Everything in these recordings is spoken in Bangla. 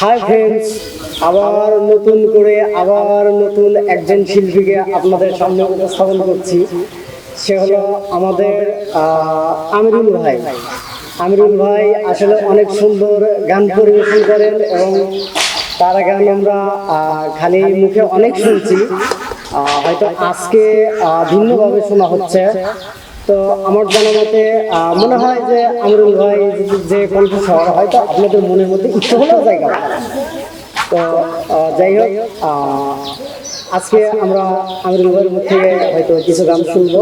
হাই ফ্রেন্ডস আবার নতুন করে আবার নতুন একজন শিল্পীকে আপনাদের সামনে উপস্থাপন করছি। সে হলো আমাদের আমিরুল ভাই। আমিরুল ভাই আসলে অনেক সুন্দর গান পরিবেশন করেন এবং তার গান আমরা খালি মুখে অনেক শুনছি। হয়তো আজকে ভিন্নভাবে শোনা হচ্ছে। তো আমার জানা মতে মনে হয় যে আমরুল ভাই যে কণ্ঠস্বর হয়তো আপনাদের মনের মধ্যে একটু হলেও জায়গা তো যাই হোক আজকে আমরা আমরুল ভাইয়ের মুখ হয়তো কিছু গান শুনব।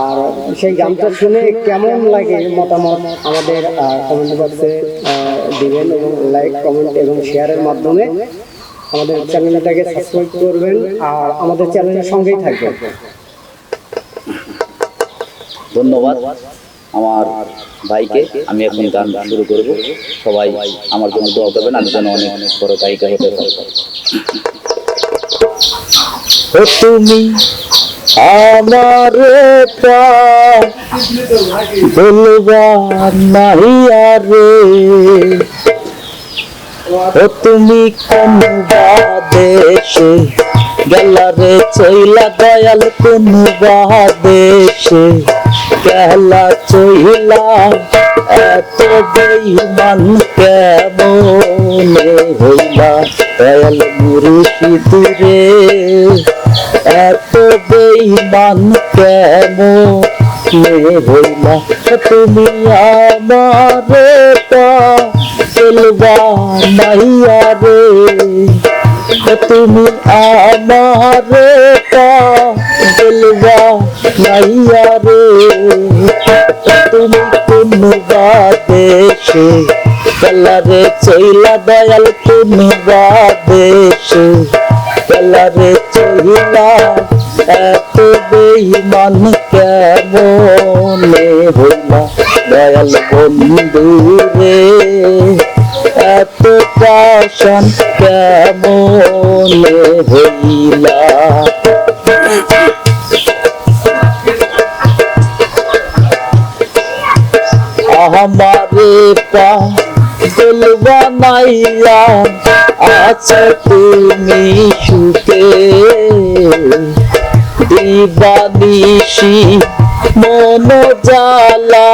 আর সেই গানটা শুনে কেমন লাগে মতামত আমাদের কমেন্ট বক্সে দিবেন এবং লাইক কমেন্ট এবং শেয়ারের মাধ্যমে আমাদের চ্যানেলটাকে সাবস্ক্রাইব করবেন আর আমাদের চ্যানেলের সঙ্গেই থাকবেন। ধন্যবাদ আমার ভাইকে। আমি এখন গান শুরু করব। সবাই আমার জন্য দোয়া করবেন। আমি যেন অনেক বড় গায়িকা হতে পারি। তুমি আমার বলবা নাই আরে। ও তুমি কোন দেশে গেলারে চইলা দয়াল কোন দেশে গেলা চইলা, এত বেইমান কেমনে? হইলা দয়াল মুর্শিদ রে এত বেইমান কেমনে হইলা, তুমি আমারে পা চলবা নাইয়া রে, তুমি আমারে বলবা নাইয়া রে, তুমি কোন দেশে গলারে চইলা দয়াল কোন দেশে গলারে চইলা এত বেইমান কেমনে হইলা দয়াল বন্ধু রে? এত পাশান কেমনে হইলা? আমারে পা বলবা নাইয়া আচ্ছা তুমি সুখে দিবানিশি মন জ্বালা,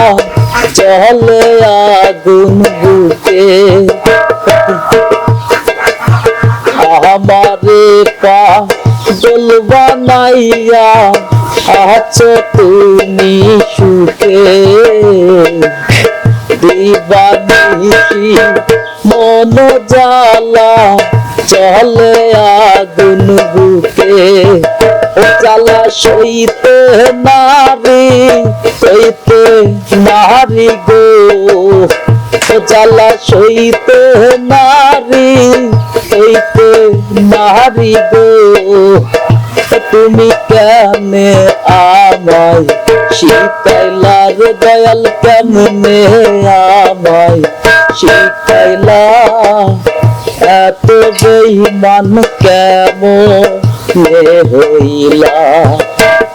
চলে আগুন বুকে। আমারে পা বলবা নাইয়া আছো তুমি সুখে দিবানিশি মন জ্বালা, চলে আগুন বুকে। ও জ্বালা সইতে নারী সইতে নারী গো। ও জ্বালা সইতে নারী সইতে নারী গো। তুমি কেমনে আমায় শিখাইলা রে দয়াল কেমনে আমায়? শিখাইলা এত বেইমান কেমনে হইলা?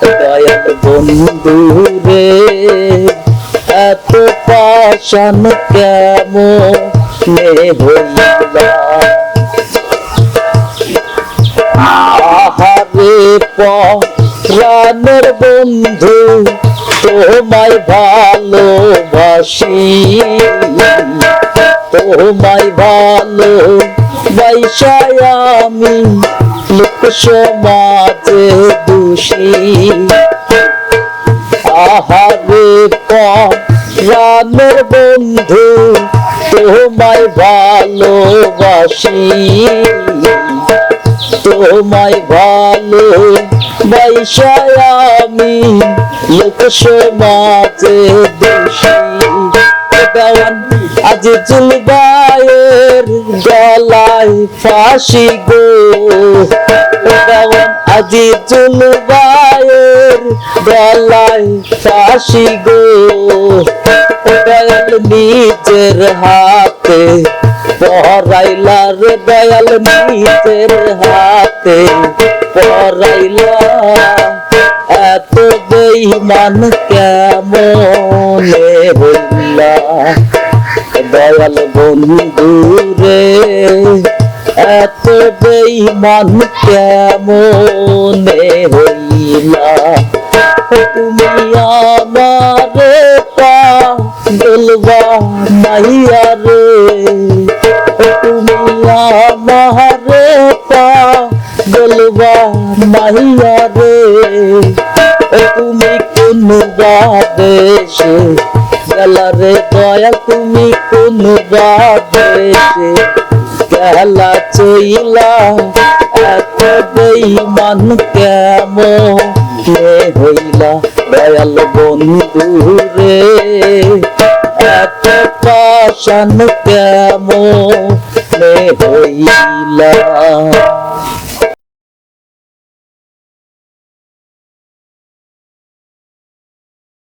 দয়াল বন্ধু রে, এত পাশান কেমনে হইলা? আহারে প্রাণের বন্ধু, তোমায় ভালোবাসি। তোমায় ভালো বাইসায় আমি লোক সমাজে দোষী। আহারে প্রাণের বন্ধু, তোমায় ভালোবাসি। তোমায় ভালো বাইসায় আমি লোক সমাজে দোষী। আজ জুলবায়ের গলায় ফাঁসি গো। আজ জুলবায়ের গলায় ফাঁসি গো। দয়াল নিজের হাতে পহরাইলা রে দয়াল নিজের হাতে। পহরাইলা এত বেইমান কেমনে হইলা? দয়াল বন্ধু রে, এত বেইমান কেমনে হইলা? তুমি আমারে পাগলবা মাইয়া রে, তুমি আমারে পাগলবা মাইয়া রে ও তুমি কোন দেশে গেলা রে দয়া তুমি কোন দেশে গেলা চইলা, এত বেইমান কেমন? হইলা দয়াল বন্ধু রে? এত পাশান হইলা?